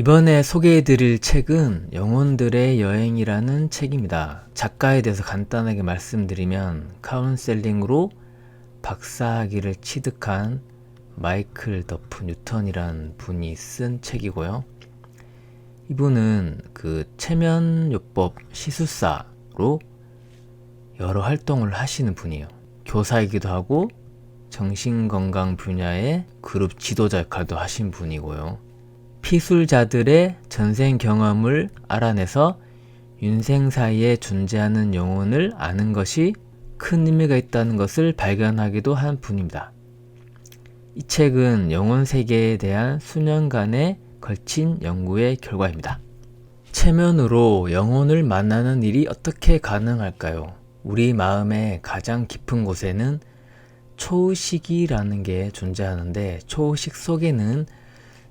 이번에 소개해드릴 책은 영혼들의 여행이라는 책입니다. 작가에 대해서 간단하게 말씀드리면 카운셀링으로 박사학위를 취득한 마이클 더프 뉴턴이라는 분이 쓴 책이고요. 이분은 그 체면요법 시술사로 여러 활동을 하시는 분이에요. 교사이기도 하고 정신건강 분야의 그룹 지도자 역할도 하신 분이고요. 피술자들의 전생 경험을 알아내서 윤생 사이에 존재하는 영혼을 아는 것이 큰 의미가 있다는 것을 발견하기도 한 분입니다. 이 책은 영혼 세계에 대한 수년간의 걸친 연구의 결과입니다. 체면으로 영혼을 만나는 일이 어떻게 가능할까요? 우리 마음의 가장 깊은 곳에는 초의식이라는 게 존재하는데 초의식 속에는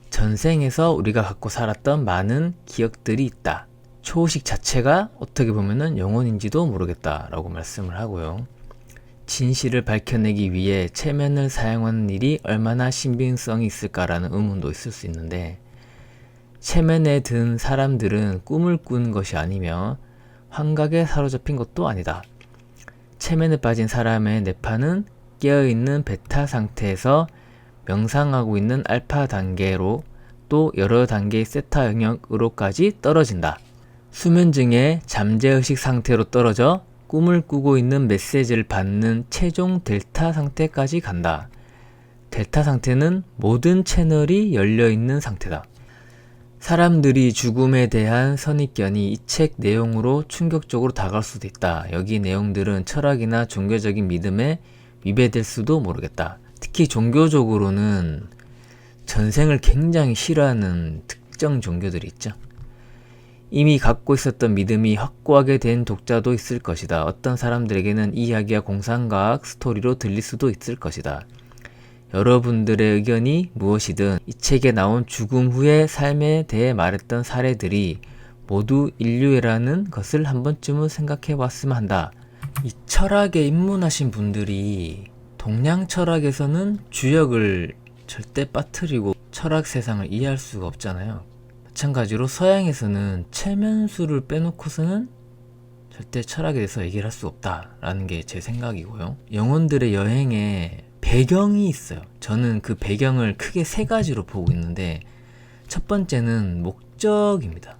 전생에서 우리가 갖고 살았던 많은 기억들이 있다. 초의식 자체가 어떻게 보면은 영혼인지도 모르겠다라고 말씀을 하고요. 진실을 밝혀내기 위해 체면을 사용하는 일이 얼마나 신빙성이 있을까라는 의문도 있을 수 있는데 체면에 든 사람들은 꿈을 꾼 것이 아니며 환각에 사로잡힌 것도 아니다. 체면에 빠진 사람의 뇌파는 깨어있는 베타 상태에서 명상하고 있는 알파 단계로 또 여러 단계의 세타 영역으로까지 떨어진다. 수면 중에 잠재의식 상태로 떨어져 꿈을 꾸고 있는 메시지를 받는 최종 델타 상태까지 간다. 델타 상태는 모든 채널이 열려 있는 상태다. 사람들이 죽음에 대한 선입견이 이 책 내용으로 충격적으로 다가올 수도 있다. 여기 내용들은 철학이나 종교적인 믿음에 위배될 수도 모르겠다. 특히 종교적으로는 전생을 굉장히 싫어하는 특정 종교들이 있죠. 이미 갖고 있었던 믿음이 확고하게 된 독자도 있을 것이다. 어떤 사람들에게는 이 이야기가 공상과학 스토리로 들릴 수도 있을 것이다. 여러분들의 의견이 무엇이든 이 책에 나온 죽음 후의 삶에 대해 말했던 사례들이 모두 인류애라는 것을 한 번쯤은 생각해 봤으면 한다. 이 철학에 입문하신 분들이 동양 철학에서는 주역을 절대 빠뜨리고 철학 세상을 이해할 수가 없잖아요. 마찬가지로 서양에서는 체면수를 빼놓고서는 절대 철학에 대해서 얘기를 할 수 없다라는 게 제 생각이고요. 영혼들의 여행에 배경이 있어요. 저는 그 배경을 크게 세 가지로 보고 있는데 첫 번째는 목적입니다.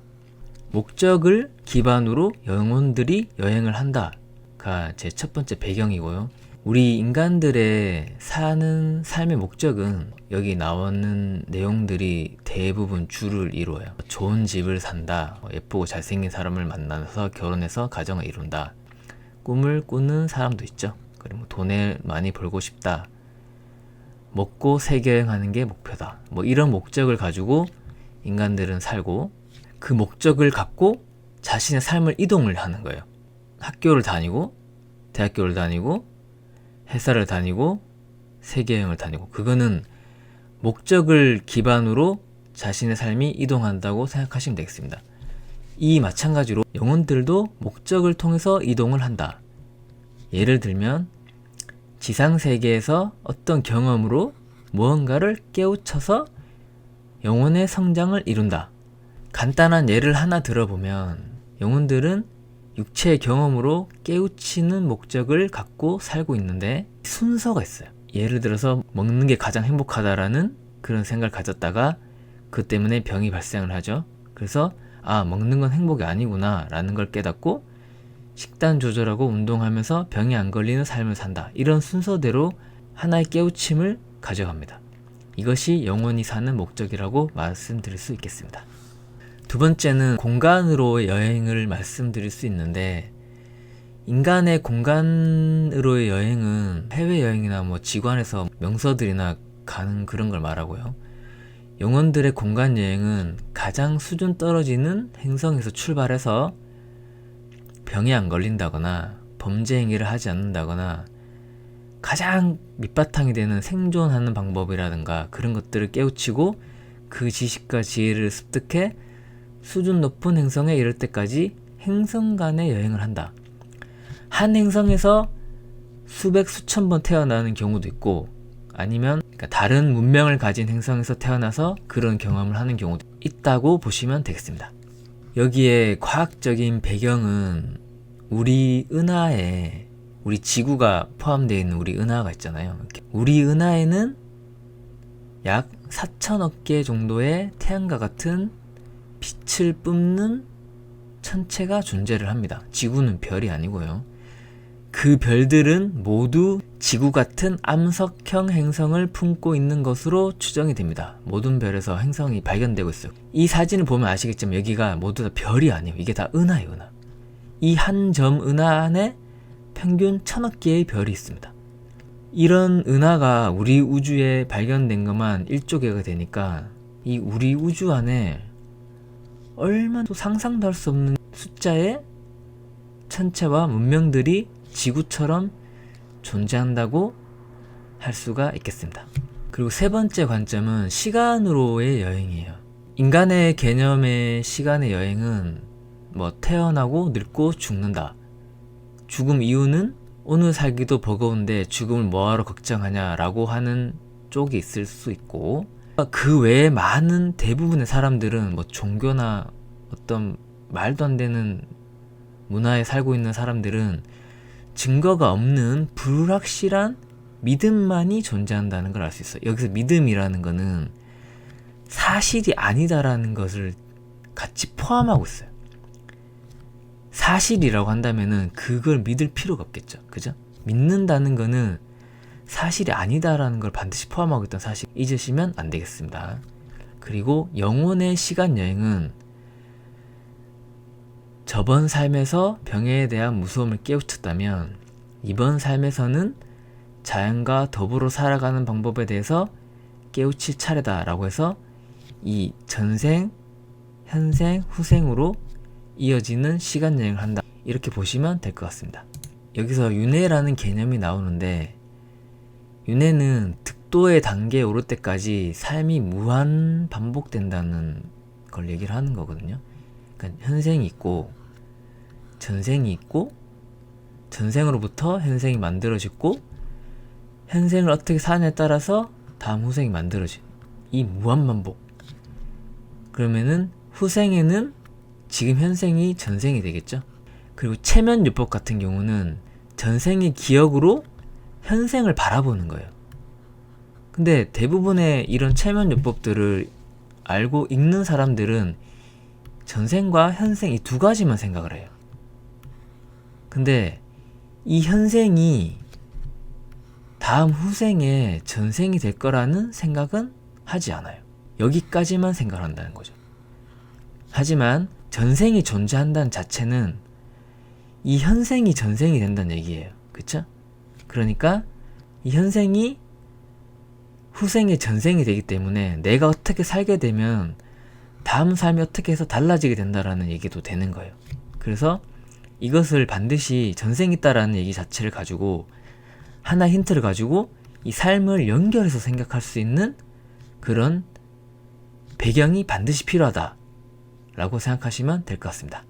목적을 기반으로 영혼들이 여행을 한다가 제 첫 번째 배경이고요. 우리 인간들의 사는 삶의 목적은 여기 나오는 내용들이 대부분 주를 이루어요. 좋은 집을 산다. 뭐 예쁘고 잘생긴 사람을 만나서 결혼해서 가정을 이룬다. 꿈을 꾸는 사람도 있죠. 그리고 돈을 많이 벌고 싶다. 먹고 세계여행하는 게 목표다. 뭐 이런 목적을 가지고 인간들은 살고 그 목적을 갖고 자신의 삶을 이동을 하는 거예요. 학교를 다니고 대학교를 다니고 회사를 다니고 세계여행을 다니고 그거는 목적을 기반으로 자신의 삶이 이동한다고 생각하시면 되겠습니다. 이 마찬가지로 영혼들도 목적을 통해서 이동을 한다. 예를 들면 지상 세계에서 어떤 경험으로 무언가를 깨우쳐서 영혼의 성장을 이룬다. 간단한 예를 하나 들어보면 영혼들은 육체의 경험으로 깨우치는 목적을 갖고 살고 있는데 순서가 있어요. 예를 들어서 먹는 게 가장 행복하다라는 그런 생각을 가졌다가 그 때문에 병이 발생을 하죠. 그래서 아, 먹는 건 행복이 아니구나 라는 걸 깨닫고 식단 조절하고 운동하면서 병이 안 걸리는 삶을 산다. 이런 순서대로 하나의 깨우침을 가져갑니다. 이것이 영원히 사는 목적이라고 말씀드릴 수 있겠습니다. 두 번째는 공간으로의 여행을 말씀드릴 수 있는데 인간의 공간으로의 여행은 해외여행이나 뭐 지관에서 명서들이나 가는 그런 걸 말하고요. 영혼들의 공간 여행은 가장 수준 떨어지는 행성에서 출발해서 병이 안 걸린다거나 범죄 행위를 하지 않는다거나 가장 밑바탕이 되는 생존하는 방법이라든가 그런 것들을 깨우치고 그 지식과 지혜를 습득해 수준 높은 행성에 이를 때까지 행성 간의 여행을 한다. 한 행성에서 수백 수천 번 태어나는 경우도 있고 아니면 그러니까 다른 문명을 가진 행성에서 태어나서 그런 경험을 하는 경우도 있다고 보시면 되겠습니다. 여기에 과학적인 배경은 우리 은하에 우리 지구가 포함되어 있는 우리 은하가 있잖아요. 우리 은하에는 약 4천억 개 정도의 태양과 같은 빛을 뿜는 천체가 존재를 합니다. 지구는 별이 아니고요. 그 별들은 모두 지구 같은 암석형 행성을 품고 있는 것으로 추정이 됩니다. 모든 별에서 행성이 발견되고 있어요. 이 사진을 보면 아시겠지만 여기가 모두 다 별이 아니에요. 이게 다 은하예요, 은하. 이 한 점 은하 안에 평균 천억 개의 별이 있습니다. 이런 은하가 우리 우주에 발견된 것만 1조 개가 되니까 이 우리 우주 안에 얼마나 또 상상도 할 수 없는 숫자의 천체와 문명들이 지구처럼 존재한다고 할 수가 있겠습니다. 그리고 세 번째 관점은 시간으로의 여행이에요. 인간의 개념의 시간의 여행은 뭐 태어나고 늙고 죽는다. 죽음 이유는 오늘 살기도 버거운데 죽음을 뭐하러 걱정하냐라고 하는 쪽이 있을 수 있고 그 외에 많은 대부분의 사람들은 뭐 종교나 어떤 말도 안 되는 문화에 살고 있는 사람들은 증거가 없는 불확실한 믿음만이 존재한다는 걸 알 수 있어요. 여기서 믿음이라는 거는 사실이 아니다라는 것을 같이 포함하고 있어요. 사실이라고 한다면은 그걸 믿을 필요가 없겠죠. 그죠? 믿는다는 거는 사실이 아니다라는 걸 반드시 포함하고 있다는 사실 잊으시면 안 되겠습니다. 그리고 영혼의 시간 여행은 저번 삶에서 병에 대한 무서움을 깨우쳤다면 이번 삶에서는 자연과 더불어 살아가는 방법에 대해서 깨우칠 차례다라고 해서 이 전생, 현생, 후생으로 이어지는 시간 여행을 한다. 이렇게 보시면 될 것 같습니다. 여기서 윤회라는 개념이 나오는데 윤회는 득도의 단계에 오를 때까지 삶이 무한 반복된다는 걸 얘기를 하는 거거든요. 그러니까 현생이 있고 전생이 있고 전생으로부터 현생이 만들어지고 현생을 어떻게 사느냐에 따라서 다음 후생이 만들어진 이 무한 반복. 그러면은 후생에는 지금 현생이 전생이 되겠죠. 그리고 체면 요법 같은 경우는 전생의 기억으로 현생을 바라보는 거예요. 근데 대부분의 이런 체면 요법들을 알고 읽는 사람들은 전생과 현생 이 두 가지만 생각을 해요. 근데 이 현생이 다음 후생에 전생이 될 거라는 생각은 하지 않아요. 여기까지만 생각을 한다는 거죠. 하지만 전생이 존재한다는 자체는 이 현생이 전생이 된다는 얘기예요. 그쵸? 그러니까 이 현생이 후생의 전생이 되기 때문에 내가 어떻게 살게 되면 다음 삶이 어떻게 해서 달라지게 된다라는 얘기도 되는 거예요. 그래서 이것을 반드시 전생이 있다라는 얘기 자체를 가지고 하나 힌트를 가지고 이 삶을 연결해서 생각할 수 있는 그런 배경이 반드시 필요하다 라고 생각하시면 될 것 같습니다.